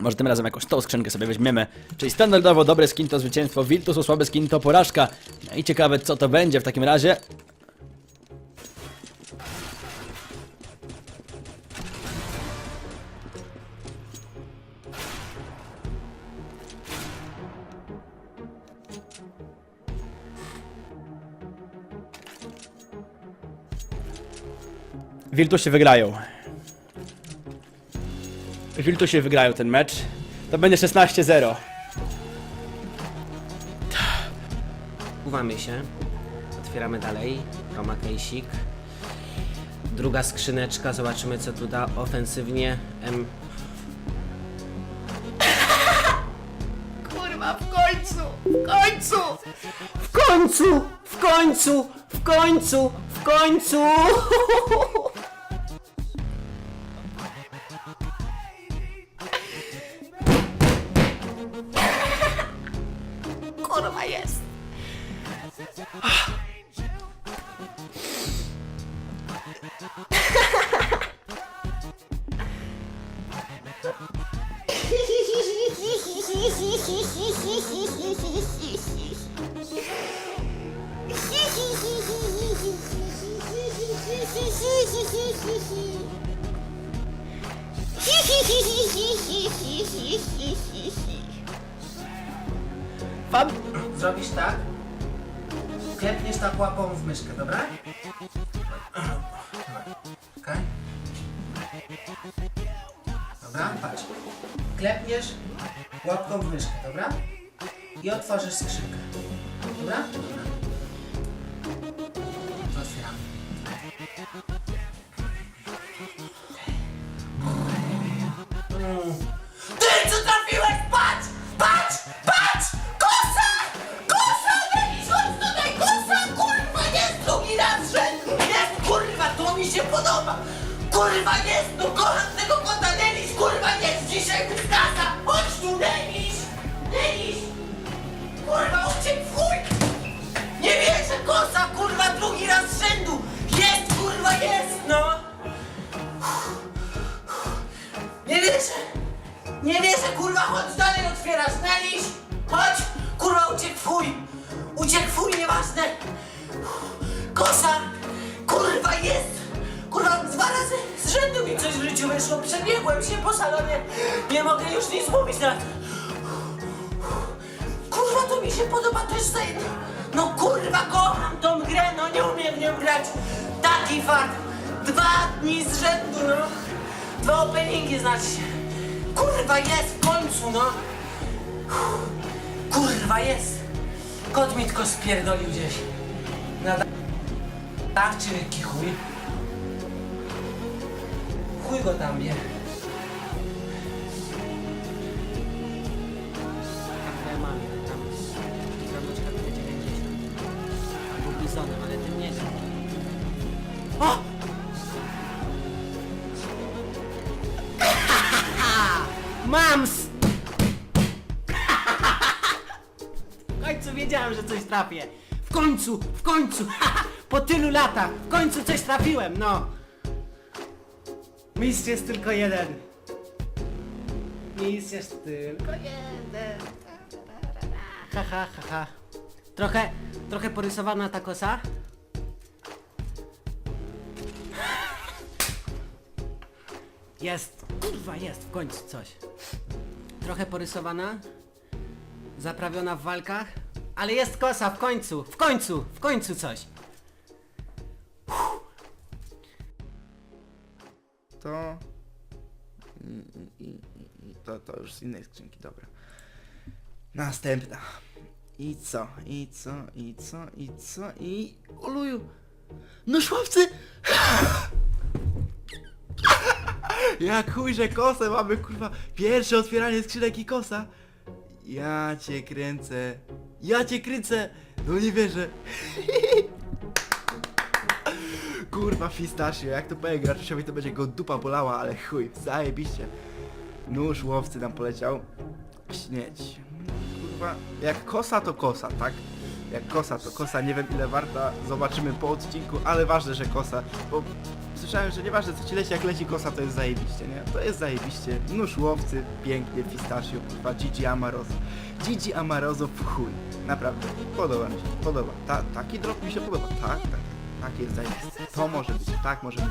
Może tym razem jakąś tą skrzynkę sobie weźmiemy. Czyli standardowo dobre skin to zwycięstwo, Virtus słaby skin to porażka. No i ciekawe co to będzie w takim razie. Virtusie wygrają. Virtusie wygrają ten mecz. To będzie 16-0. Uwamy się. Otwieramy dalej. Roma Kejsik. Druga skrzyneczka. Zobaczymy co tu da ofensywnie. M. Kurwa, w końcu! W końcu! W końcu! W końcu! W końcu! W końcu! Fan... Zrobisz tak? Klepniesz tak łapą w myszkę, dobra? Okej? Dobra, patrz. Klepniesz łapką w myszkę, dobra? I otworzysz skrzynkę. Dobra? Kurwa, jest, no kocham tego kota! Denis, kurwa, jest dzisiaj kasa! Chodź tu, Denis! Denis! Kurwa, uciekł w chuj! Nie wierzę, kosa, kurwa, drugi raz z rzędu! Jest, kurwa, jest, no! Nie wierzę! Nie wierzę, kurwa, chodź dalej, otwierasz, Neliś! Chodź! Kurwa, uciekł w chuj! Uciekł w chuj, nieważne! Kosa! Kurwa, jest! Kurwa, dwa razy rzędu mi coś w życiu wyszło, przebiegłem się po salonie, nie mogę już nic mówić na to. Kurwa, to mi się podoba też jedno. No kurwa, kocham tą grę, no nie umiem w nią grać. Taki fakt. Dwa dni z rzędu, no. Dwa openingi znaczy. Kurwa, jest w końcu, no. Kurwa, jest. Kot mi tylko spierdolił gdzieś. Na da- dach czy jaki chuj? Go tam wie. Kafle mamie, tam tramuczka będzie 90. Albo bizonem, ale tym nie. O! Mam! s- W końcu wiedziałem, że coś trafię. W końcu, w końcu! Po tylu latach, w końcu coś trafiłem, no! Mistrz jest tylko jeden. Mistrz jest tylko jeden. Ha, ha, ha, ha. Trochę, trochę porysowana ta kosa. Jest, kurwa jest w końcu coś. Trochę porysowana, zaprawiona w walkach, ale jest kosa w końcu, w końcu, w końcu coś. To... I, i, i, to, to już z innej skrzynki, dobra. Następna. I co? I co? I co? I co? I... Oluju! No szłowcy! Jak chuj, że kosę mamy, kurwa. Pierwsze otwieranie skrzynek i kosa. Ja cię kręcę. Ja cię kręcę. No nie wierzę. Kurwa pistachio, jak to powiem Graczusiowi to będzie go dupa bolała, ale chuj, zajebiście. Nóż łowcy nam poleciał. Śmieć. Kurwa, jak kosa to kosa, tak? Jak kosa, to kosa nie wiem ile warta, zobaczymy po odcinku, ale ważne, że kosa, bo słyszałem, że nieważne co ci leci, jak leci kosa, to jest zajebiście, nie? To jest zajebiście. Nóż łowcy, pięknie, pistachio, kurwa, Gigi Amarozo. Gigi Amarozo w chuj. Naprawdę, podoba mi się, podoba. Ta, taki drop mi się podoba, tak, tak. Tak jest zajebiste. To może być, tak może być.